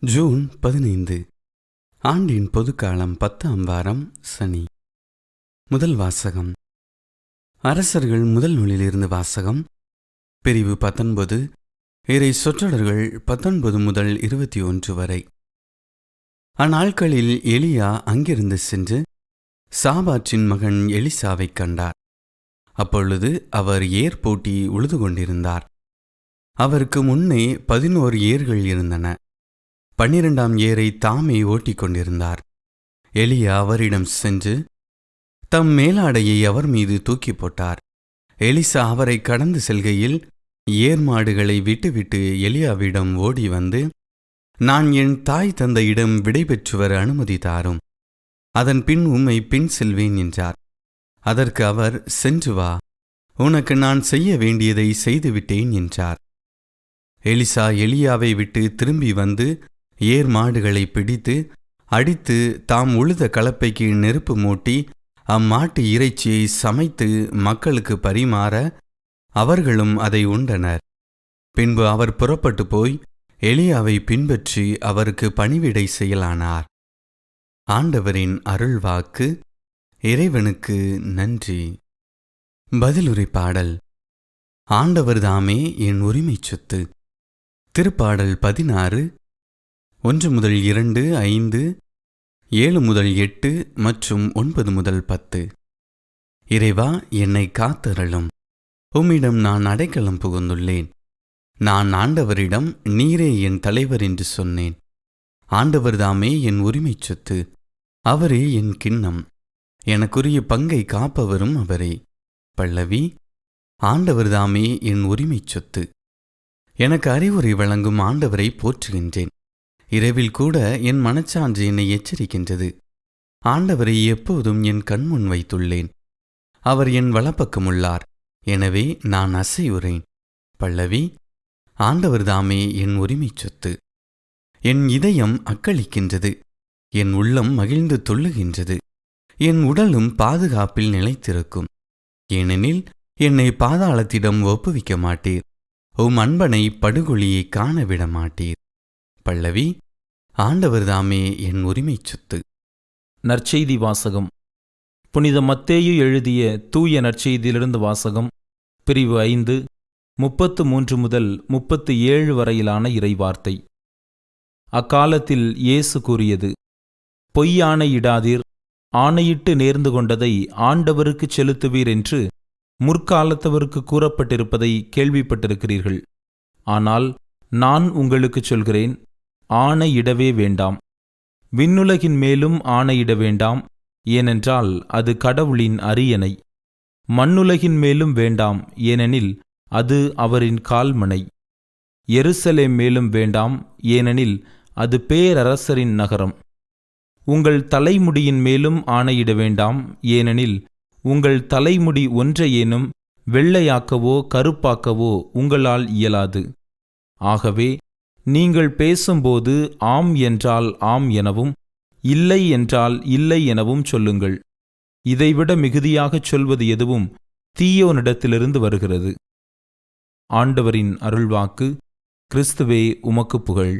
June பதினைந்து ஆண்டின் பொதுக்காலம் பத்தாம் வாரம் சனி. முதல் வாசகம். அரசர்கள் முதல் நூலிலிருந்து வாசகம். பிரிவு பத்தொன்பது இறை சொற்றொடர்கள் பத்தொன்பது முதல் இருபத்தி ஒன்று வரை. அந்நாட்களில் எலியா அங்கிருந்து சென்று சாபாற்றின் மகன் எலிசாவைக் கண்டார். அப்பொழுது அவர் ஏர் போட்டி உழுது கொண்டிருந்தார். அவருக்கு முன்னே பதினோரு ஏர்கள் இருந்தன. பன்னிரண்டாம் ஏரை தாமே ஓட்டிக் கொண்டிருந்தார் எலியா அவரிடம் சென்று தம் மேலாடையை அவர் மீது தூக்கி போட்டார். எலிசா அவரை கடந்து செல்கையில் ஏர் மாடுகளை விட்டுவிட்டு எலியாவிடம் ஓடி வந்து நான் என் தாய் தந்தையிடம் விடைபெற்று வர அனுமதி தாரும். அதன் பின் உம்மை பின் செல்வேன் என்றார். அதற்கு அவர் சென்று வா. உனக்கு நான் செய்ய வேண்டியதை செய்துவிட்டேன் என்றார். எலிசா எலியாவை விட்டு திரும்பி வந்து ஏர் மாடுகளை பிடித்து அடித்து தாம் உழுத கலப்பைக்கு நெருப்பு மூட்டி அம்மாட்டு இறைச்சியை சமைத்து மக்களுக்கு பரிமாற அவர்களும் அதை உண்டனர். பின்பு அவர் புறப்பட்டு போய் எலியாவை பின்பற்றி அவருக்கு பணிவிடை செய்யலானார். ஆண்டவரின் அருள்வாக்கு இறைவனுக்கு நன்றி. பதிலுரை பாடல். ஆண்டவர் தாமே என் உரிமைச் சொத்து. திருப்பாடல் பதினாறு ஒன்று முதல் இரண்டு ஐந்து ஏழு முதல் எட்டு மற்றும் ஒன்பது முதல் பத்து. இறைவா என்னை காத்தருளும். உம்மிடம் நான் அடைக்கலம் புகுந்துள்ளேன். நான் ஆண்டவரிடம் நீரே என் தலைவர் என்று சொன்னேன். ஆண்டவர்தாமே என் உரிமைச் சொத்து. அவரே என் கிண்ணம். எனக்குரிய பங்கை காப்பவரும் அவரே. பல்லவி ஆண்டவர்தாமே என் உரிமைச் சொத்து. எனக்கு அறிவுரை வழங்கும் ஆண்டவரை போற்றுகின்றேன். இரவில் கூட என் மனச்சான்று என்னை எச்சரிக்கின்றது. ஆண்டவரை எப்போதும் என் கண்முன் வைத்துள்ளேன். அவர் என் வலப்பக்கமுள்ளார். எனவே நான் அசையுறேன். பல்லவி ஆண்டவர்தாமே என் உரிமைச் சொத்து. என் இதயம் அக்களிக்கின்றது. என் உள்ளம் மகிழ்ந்து துள்ளுகின்றது. என் உடலும் பாதுகாப்பில் நிலைத்திருக்கும். ஏனெனில் என்னை பாதாளத்திடம் ஒப்புவிக்க மாட்டீர். உம் அன்பனை படுகொலியை காண விட மாட்டீர். பல்லவி ஆண்டவர்தாமே என் உரிமைச் சொத்து. நற்செய்தி வாசகம். புனித மத்தேயு எழுதிய தூய நற்செய்தியிலிருந்து வாசகம் பிரிவு ஐந்து முப்பத்து மூன்று முதல் முப்பத்து ஏழு வரையிலான இறைவார்த்தை. அக்காலத்தில் இயேசு கூறியது பொய்யானை இடாதீர் ஆணையிட்டு நேர்ந்து கொண்டதை ஆண்டவருக்குச் செலுத்துவீர் என்று முற்காலத்தவருக்கு கூறப்பட்டிருப்பதை கேள்விப்பட்டிருக்கிறீர்கள். ஆனால் நான் உங்களுக்குச் சொல்கிறேன் ஆணையிடவே வேண்டாம். விண்ணுலகின் மேலும் ஆணையிட வேண்டாம் ஏனென்றால் அது கடவுளின் அரியணை. மண்ணுலகின் மேலும் வேண்டாம் ஏனெனில் அது அவரின் கால்மனை. எருசலேம் மேலும் வேண்டாம் ஏனெனில் அது பேரரசரின் நகரம். உங்கள் தலைமுடியின் மேலும் ஆணையிட வேண்டாம் ஏனெனில் உங்கள் தலைமுடி ஒன்றையேனும் வெள்ளையாக்கவோ கருப்பாக்கவோ உங்களால் இயலாது. ஆகவே நீங்கள் பேசும்போது ஆம் என்றால் ஆம் எனவும் இல்லை என்றால் இல்லை எனவும் சொல்லுங்கள். இதைவிட மிகுதியாகச் சொல்வது எதுவும் தீயோனிடத்திலிருந்து வருகிறது. ஆண்டவரின் அருள்வாக்கு கிறிஸ்துவே உமக்கு புகழ்.